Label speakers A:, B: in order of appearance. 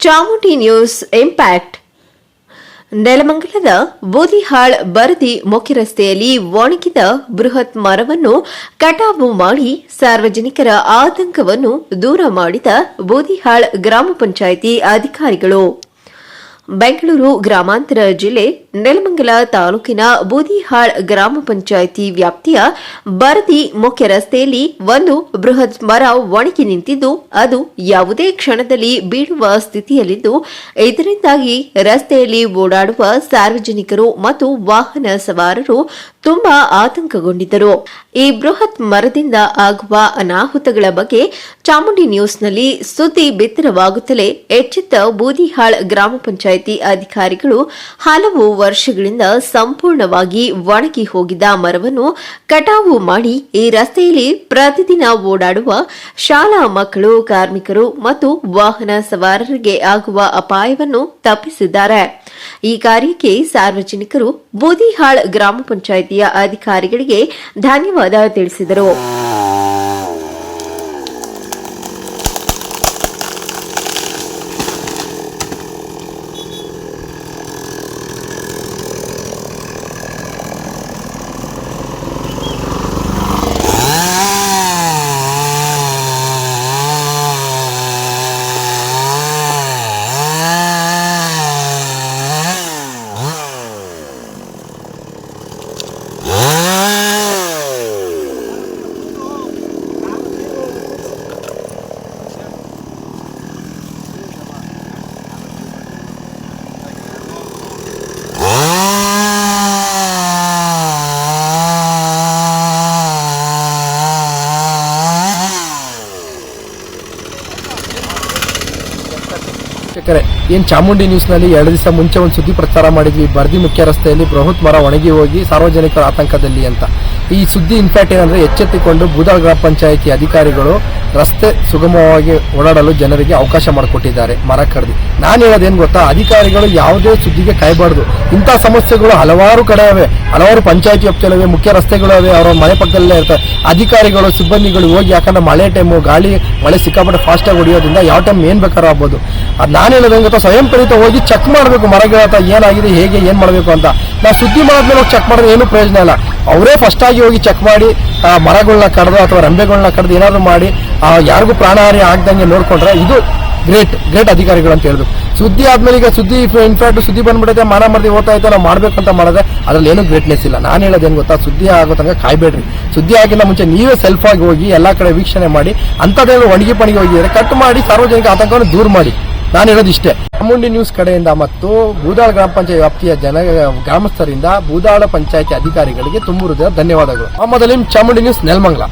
A: Chamundi news impact. ನೆಲಮಂಗಲದ Budihal ಬರದಿ ಮುಖ್ಯ ರಸ್ತೆಯಲ್ಲಿ ಒಣಗಿದ ಬೃಹತ್ ಮರವನ್ನು ಕಟಾವು ಮಾಡಿ ಸಾರ್ವಜನಿಕರ ಆತಂಕವನ್ನು ದೂರ ಮಾಡಿದ ಬೂದಿಹಾಳ್ ಗ್ರಾಮ ಪಂಚಾಯಿತಿ ಅಧಿಕಾರಿಗಳು. ಬೆಂಗಳೂರು ಗ್ರಾಮಾಂತರ ಜಿಲ್ಲೆ ನೆಲಮಂಗಲ ತಾಲೂಕಿನ ಬೂದಿಹಾಳ್ ಗ್ರಾಮ ಪಂಚಾಯಿತಿ ವ್ಯಾಪ್ತಿಯ ಬರದಿ ಮುಖ್ಯ ರಸ್ತೆಯಲ್ಲಿ ಒಂದು ಬೃಹತ್ ಮರ ಒಣಗಿ ನಿಂತಿದ್ದು, ಅದು ಯಾವುದೇ ಕ್ಷಣದಲ್ಲಿ ಬೀಳುವ ಸ್ಥಿತಿಯಲ್ಲಿದ್ದು, ಇದರಿಂದಾಗಿ ರಸ್ತೆಯಲ್ಲಿ ಓಡಾಡುವ ಸಾರ್ವಜನಿಕರು ಮತ್ತು ವಾಹನ ಸವಾರರು ತುಂಬಾ ಆತಂಕಗೊಂಡಿದ್ದರು. ಈ ಬೃಹತ್ ಮರದಿಂದ ಆಗುವ ಅನಾಹುತಗಳ ಬಗ್ಗೆ ಚಾಮುಂಡಿ ನ್ಯೂಸ್ನಲ್ಲಿ ಸುದ್ದಿ ಬಿತ್ತರವಾಗುತ್ತಲೇ ಎಚ್ಚೆತ್ತ ಬೂದಿಹಾಳ್ ಗ್ರಾಮ ಪಂಚಾಯಿತಿ ಅಧಿಕಾರಿಗಳು ಹಲವು ವರ್ಷಗಳಿಂದ ಸಂಪೂರ್ಣವಾಗಿ ಒಣಗಿ ಹೋಗಿದ್ದ ಮರವನ್ನು ಕಟಾವು ಮಾಡಿ ಈ ರಸ್ತೆಯಲ್ಲಿ ಪ್ರತಿದಿನ ಓಡಾಡುವ ಶಾಲಾ ಮಕ್ಕಳು, ಕಾರ್ಮಿಕರು ಮತ್ತು ವಾಹನ ಸವಾರರಿಗೆ ಆಗುವ ಅಪಾಯವನ್ನು ತಪ್ಪಿಸಿದ್ದಾರೆ. ಈ ಕಾರ್ಯಕ್ಕೆ ಸಾರ್ವಜನಿಕರು ಬೂದಿಹಾಳ್ ಗ್ರಾಮ ಪಂಚಾಯಿತಿಯ ಅಧಿಕಾರಿಗಳಿಗೆ ಧನ್ಯವಾದ ತಿಳಿಸಿದರು.
B: ವೀಕ್ಷಕರೇ ಏನ್ ಚಾಮುಂಡಿ ನ್ಯೂಸ್ನಲ್ಲಿ ಎರಡು ದಿವಸ ಮುಂಚೆ ಒಂದು ಸುದ್ದಿ ಪ್ರಚಾರ ಮಾಡಿದ್ವಿ. ಬರ್ದಿ ಮುಖ್ಯ ರಸ್ತೆಯಲ್ಲಿ ಬೃಹತ್ ಮರ ಒಣಗಿ ಹೋಗಿ ಸಾರ್ವಜನಿಕರ ಆತಂಕದಲ್ಲಿ ಅಂತ. ಈ ಸುದ್ದಿ, ಇನ್ಫ್ಯಾಕ್ಟ್ ಏನಂದ್ರೆ ಎಚ್ಚೆತ್ತುಕೊಂಡು ಬೂದಾಳ್ ಗ್ರಾಮ ಪಂಚಾಯಿತಿ ಅಧಿಕಾರಿಗಳು ರಸ್ತೆ ಸುಗಮವಾಗಿ ಓಡಾಡಲು ಜನರಿಗೆ ಅವಕಾಶ ಮಾಡಿಕೊಟ್ಟಿದ್ದಾರೆ. ಮರ ಕಡ್ದು. ನಾನು ಹೇಳೋದೇನು ಗೊತ್ತಾ? ಅಧಿಕಾರಿಗಳು ಯಾವುದೇ ಸುದ್ದಿಗೆ ಕಾಯಬಾರ್ದು. ಇಂಥ ಸಮಸ್ಯೆಗಳು ಹಲವಾರು ಕಡೆ ಅವೆ ಹಲವಾರು ಪಂಚಾಯತಿ ವ್ಯಾಪ್ತಿಯಲ್ಲವೆ ಮುಖ್ಯ ರಸ್ತೆಗಳು ಅವೆ ಅವರ ಮನೆ ಪಕ್ಕದಲ್ಲೇ ಇರ್ತಾರೆ ಅಧಿಕಾರಿಗಳು, ಸಿಬ್ಬಂದಿಗಳು ಹೋಗಿ ಯಾಕಂದ್ರೆ ಮಳೆ ಟೈಮು ಗಾಳಿ, ಮಳೆ ಸಿಕ್ಕಾಪಟ್ಟೆ ಫಾಸ್ಟಾಗಿ ಹೊಡಿಯೋದ್ರಿಂದ ಯಾವ ಟೈಮ್ ಏನು ಬೇಕಾದ್ರೂ ಆಗ್ಬೋದು. ಅದು ನಾನು ಹೇಳೋದೇನ್ ಗೊತ್ತಾ? ಸ್ವಯಂ ಪ್ರೇರಿತ ಹೋಗಿ ಚೆಕ್ ಮಾಡಬೇಕು ಮರಗಳ ಏನಾಗಿದೆ, ಹೇಗೆ, ಏನು ಮಾಡಬೇಕು ಅಂತ. ನಾವು ಸುದ್ದಿ ಮಾಡಿದ್ಮೇಲೆ ಹೋಗಿ ಚೆಕ್ ಮಾಡಿದ್ರೆ ಏನು ಪ್ರಯೋಜನ ಇಲ್ಲ. ಅವರೇ ಫಸ್ಟ್ ಆಗಿ ಹೋಗಿ ಚೆಕ್ ಮಾಡಿ ಆ ಮರಗಳನ್ನ ಕಡ್ದು ಅಥವಾ ರಂಬೆಗಳನ್ನ ಕಡ್ದು ಏನಾದ್ರು ಮಾಡಿ ಆ, ಯಾರಿಗೂ ಪ್ರಾಣಹಾನಿ ಆಗ್ದಂಗೆ ನೋಡ್ಕೊಂಡ್ರೆ ಇದು ಗ್ರೇಟ್ ಗ್ರೇಟ್ ಅಧಿಕಾರಿಗಳು ಅಂತ ಹೇಳಿದ್ರು ಸುದ್ದಿ ಆದ್ಮೇಲೆ ಈಗ ಸುದ್ದಿ ಇನ್ಫ್ಯಾಕ್ಟ್ ಸುದ್ದಿ ಬಂದ್ಬಿಡುತ್ತೆ ಮಾನ ಮರದಿ ಓದ್ತಾ ಇದ್ದ ನಾವು ಮಾಡಬೇಕು ಅಂತ ಮಾಡಿದ್ರೆ ಅದ್ರಲ್ಲಿ ಏನು ಗ್ರೇಟ್ನೆಸ್ ಇಲ್ಲ. ನಾನು ಹೇಳೋದೇನು ಗೊತ್ತಾ? ಸುದ್ದಿ ಆಗೋ ತನಕ ಕಾಯ್ಬೇಡ್ರಿ. ಸುದ್ದಿ ಆಗಿಲ್ಲ ಮುಂಚೆ ನೀವೇ ಸೆಲ್ಫ್ ಆಗಿ ಹೋಗಿ ಎಲ್ಲಾ ಕಡೆ ವೀಕ್ಷಣೆ ಮಾಡಿ ಅಂಥದ್ದೇನು ಒಣಗಿ ಪಣಿಗೆ ಹೋಗಿದ್ರೆ ಕಟ್ ಮಾಡಿ ಸಾರ್ವಜನಿಕ ಆತಂಕವನ್ನು ದೂರ ಮಾಡಿ. ನಾನು ಹೇಳೋದು ಇಷ್ಟೇ. ಚಾಮುಂಡಿ ನ್ಯೂಸ್ ಕಡೆಯಿಂದ ಮತ್ತು ಬೂದಾಳ ಗ್ರಾಮ ಪಂಚಾಯತ್ ವ್ಯಾಪ್ತಿಯ ಜನ, ಗ್ರಾಮಸ್ಥರಿಂದ ಬೂದಾಳ ಪಂಚಾಯತಿ ಅಧಿಕಾರಿಗಳಿಗೆ ತುಂಬ ಹೃದಯ ಧನ್ಯವಾದಗಳು. ಮೊದಲಿನ ಚಾಮುಂಡಿ ನ್ಯೂಸ್ ನೆಲಮಂಗಲ.